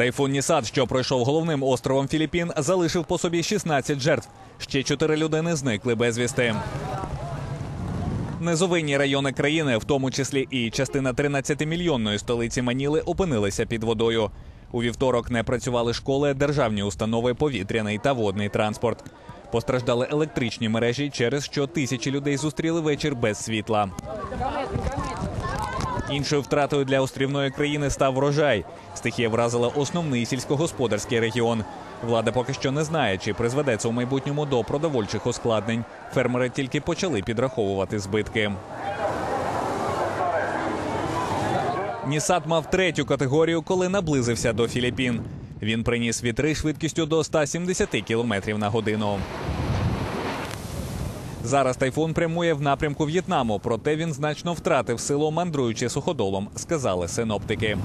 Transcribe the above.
Тайфун Нісад, що пройшов головним островом Філіппін, залишив по собі 16 жертв. Ще чотири людини зникли безвісти. Низовинні райони країни, в тому числі і частина 13-мільйонної столиці Маніли, опинилися під водою. У вівторок не працювали школи, державні установи, повітряний та водний транспорт. Постраждали електричні мережі, через що тисячі людей зустріли вечір без світла. Іншою втратою для острівної країни став врожай. Стихія вразила основний сільськогосподарський регіон. Влада поки що не знає, чи призведе це у майбутньому до продовольчих ускладнень. Фермери тільки почали підраховувати збитки. Нісад мав третю категорію, коли наблизився до Філіппін. Він приніс вітри швидкістю до 170 км на годину. Зараз тайфун прямує в напрямку В'єтнаму, проте він значно втратив силу, мандруючи суходолом, сказали синоптики.